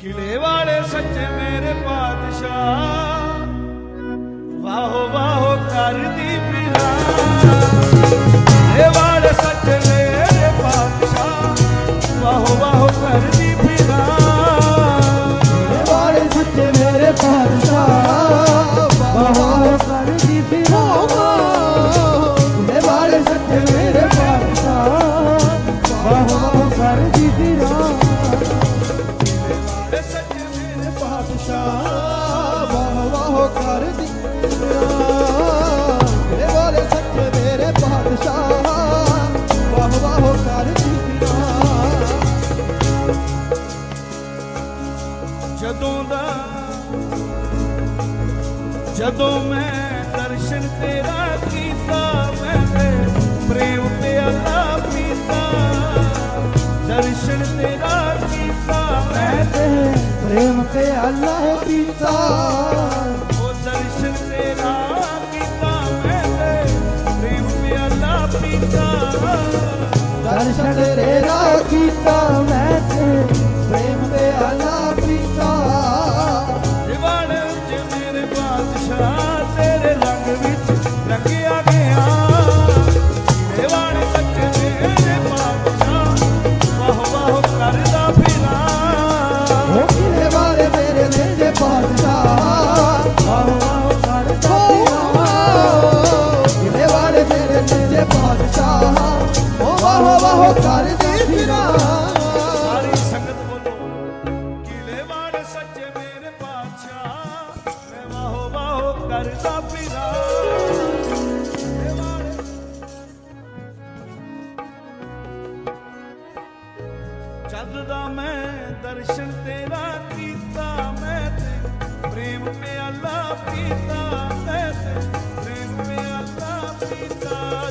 ਕਿਲੇ ਵਾਲੇ ਸੱਚੇ ਮੇਰੇ ਪਾਤਸ਼ਾਹ। ਵਾਹੋ ਵਾਹੋ ਕਰਦੀ ਪਿਲਾ ਕਿਲੇ ਵਾਲੇ ਸੱਚੇ ਮੇਰੇ ਪਾਤਸ਼ਾਹ। ਵਾਹੋ ਵਾਹੋ ਕਰਦੀ ਪਿਲਾ ਵਾਲੇ ਸੱਚੇ ਮੇਰੇ ਪਾਤਸ਼ਾਹ। ਬਾਹਰ ਕਰਦੀ ਪਿਆ ਕਰ ਦਿੱਤਾ ਫਿਰਾਂ ਇਹ ਵਾਲੇ ਸੱਚੇ ਮੇਰੇ ਪਾਤਸ਼ਾਹ। ਬਾਹਰ ਕਰਦੀ ਫਿਰਾਂ ਜਦੋਂ ਦਾ, ਜਦੋਂ ਮੈਂ ਦਰਸ਼ਨ ਤੇਰਾ ਕੀਤਾ, ਮੈਂ ਤੇ ਪ੍ਰੇਮ ਪਿਆਲਾ ਪੀਤਾ ਦਰਸ਼ਨ ਤੇਰਾ ਕੀਤਾ, ਮੈਂ ਤੇ ਪ੍ਰੇਮ ਤੇ ਅੱਲਾਹ ਪੀਤਾ ਪਿਆਲਾ ਉਹ ਵਾਹ ਵਾਹ ਕਰਦੀ ਫਿਰਾਂ ਸਾਰੀ ਸੰਗਤ ਬੋਲੋ, ਕਿਲੇ ਵਾਲੇ ਸੱਚੇ ਮੇਰੇ ਪਾਤਸ਼ਾਹ। ਮੈਂ ਵਾਹ ਵਾਹ ਕਰਦਾ ਫਿਰਾਂ। ਜਦ ਦਾ ਮੈਂ ਦਰਸ਼ਨ ਤੇਰਾ